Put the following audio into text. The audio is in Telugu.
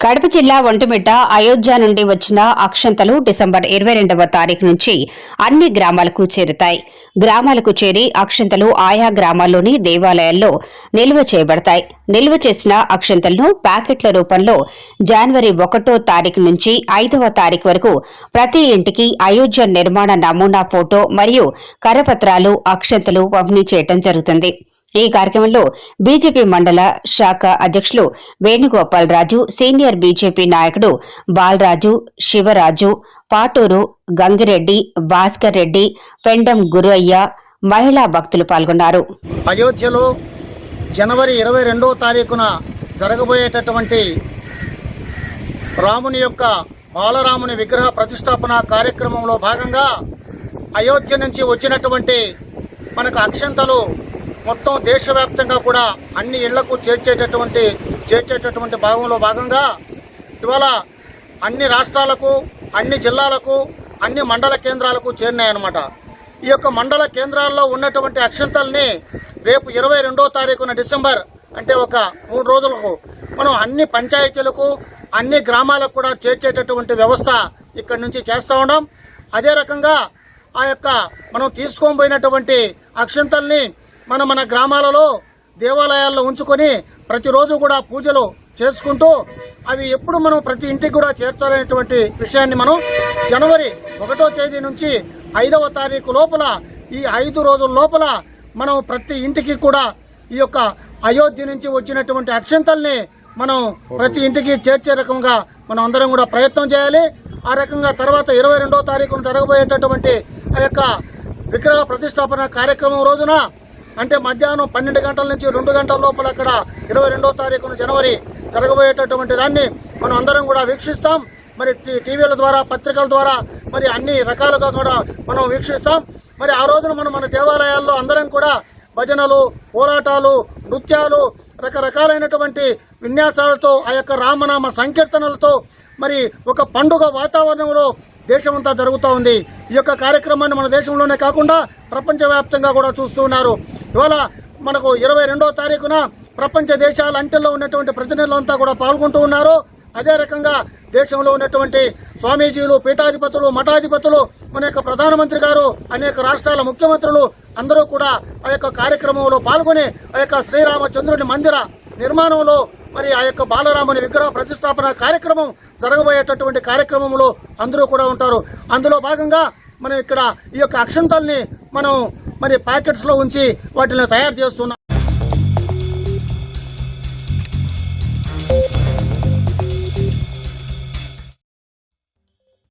కడప జిల్లా ఒంటిమిట్ట అయోధ్య నుండి వచ్చిన అక్షంతలు డిసెంబర్ ఇరవై రెండవ తారీఖు నుంచి అన్ని గ్రామాలకు చేరుతాయి. గ్రామాలకు చేరి అక్షంతలు ఆయా గ్రామాల్లోని దేవాలయాల్లో నిల్వ చేయబడతాయి. నిల్వ చేసిన అక్షంతలను ప్యాకెట్ల రూపంలో జనవరి ఒకటో తారీఖు నుంచి ఐదవ తారీఖు వరకు ప్రతి ఇంటికి అయోధ్య నిర్మాణ నమూనా ఫోటో మరియు కరపత్రాలు అక్షంతలు పంపిణీ చేయడం జరుగుతుంది. ఈ కార్యక్రమంలో బీజేపీ మండల శాఖ అధ్యక్షులు వేణుగోపాల్ రాజు సీనియర్ బీజేపీ నాయకుడు బాలరాజు శివరాజు పాటూరు గంగిరెడ్డి భాస్కర్ రెడ్డి పెండం గురయ్య మహిళా భక్తులు పాల్గొన్నారు. అయోధ్యలో జనవరి ఇరవై రెండవ తారీఖున జరగబోయేటటువంటి రాముని యొక్క బాలరాముని విగ్రహ ప్రతిష్టాపన కార్యక్రమంలో భాగంగా అయోధ్య నుంచి వచ్చినటువంటి మనకు అక్షంతలు మొత్తం దేశవ్యాప్తంగా కూడా అన్ని ఇళ్ళకు చేర్చేటటువంటి చేర్చేటటువంటి భాగంలో భాగంగా ఇవాళ అన్ని రాష్ట్రాలకు అన్ని జిల్లాలకు అన్ని మండల కేంద్రాలకు చేరినాయన్నమాట. ఈ యొక్క మండల కేంద్రాల్లో ఉన్నటువంటి అక్షంతల్ని రేపు ఇరవై రెండో తారీఖున డిసెంబర్ అంటే ఒక మూడు రోజులకు మనం అన్ని పంచాయతీలకు అన్ని గ్రామాలకు కూడా చేర్చేటటువంటి వ్యవస్థ ఇక్కడ నుంచి చేస్తూ ఉన్నాం. అదే రకంగా ఆ యొక్క మనం తీసుకొని పోయినటువంటి అక్షంతల్ని మనం మన గ్రామాలలో దేవాలయాల్లో ఉంచుకొని ప్రతిరోజు కూడా పూజలు చేసుకుంటూ అవి ఎప్పుడు మనం ప్రతి ఇంటికి కూడా చేర్చాలనేటువంటి విషయాన్ని మనం జనవరి ఒకటో తేదీ నుంచి ఐదవ తారీఖు లోపల ఈ ఐదు రోజుల లోపల మనం ప్రతి ఇంటికి కూడా ఈ యొక్క అయోధ్య నుంచి వచ్చినటువంటి అక్షంతల్ని మనం ప్రతి ఇంటికి చేర్చే రకంగా మనం అందరం కూడా ప్రయత్నం చేయాలి. ఆ రకంగా తర్వాత ఇరవై రెండో తారీఖున జరగబోయేటటువంటి ఆ యొక్క విగ్రహ ప్రతిష్టాపన కార్యక్రమం రోజున అంటే మధ్యాహ్నం పన్నెండు గంటల నుంచి రెండు గంటల లోపల అక్కడ ఇరవై రెండో తారీఖున జనవరి జరగబోయేటటువంటి దాన్ని మనం అందరం కూడా వీక్షిస్తాం. మరి టీ- టీవీల ద్వారా పత్రికల ద్వారా మరి అన్ని రకాలుగా కూడా మనం వీక్షిస్తాం. మరి ఆ రోజున మనం మన దేవాలయాల్లో అందరం కూడా భజనలు పోరాటాలు నృత్యాలు రకరకాలైనటువంటి విన్యాసాలతో ఆ యొక్క రామనామ సంకీర్తనలతో మరి ఒక పండుగ వాతావరణంలో దేశమంతా జరుగుతూ ఉంది. ఈ యొక్క కార్యక్రమాన్ని మన దేశంలోనే కాకుండా ప్రపంచవ్యాప్తంగా కూడా చూస్తూ ఉన్నారు. ఇవాళ మనకు ఇరవై రెండో తారీఖున ప్రపంచ దేశాల అంటల్లో ఉన్నటువంటి ప్రతినిధులంతా కూడా పాల్గొంటూ ఉన్నారు. అదే రకంగా దేశంలో ఉన్నటువంటి స్వామీజీలు పీఠాధిపతులు మఠాధిపతులు మన యొక్క ప్రధానమంత్రి గారు అనేక రాష్ట్రాల ముఖ్యమంత్రులు అందరూ కూడా ఆ యొక్క కార్యక్రమంలో పాల్గొని ఆ యొక్క శ్రీరామచంద్రుని మందిర నిర్మాణంలో మరి ఆ యొక్క బాలరాముని విగ్రహ ప్రతిష్టాపన కార్యక్రమం జరగబోయేటటువంటి కార్యక్రమంలో అందరూ కూడా ఉంటారు. అందులో భాగంగా మనం ఇక్కడ ఈ యొక్క అక్షంతల్ని మనం మరి ప్యాకెట్స్లో ఉంచి వాటిని తయారు చేస్తున్నాం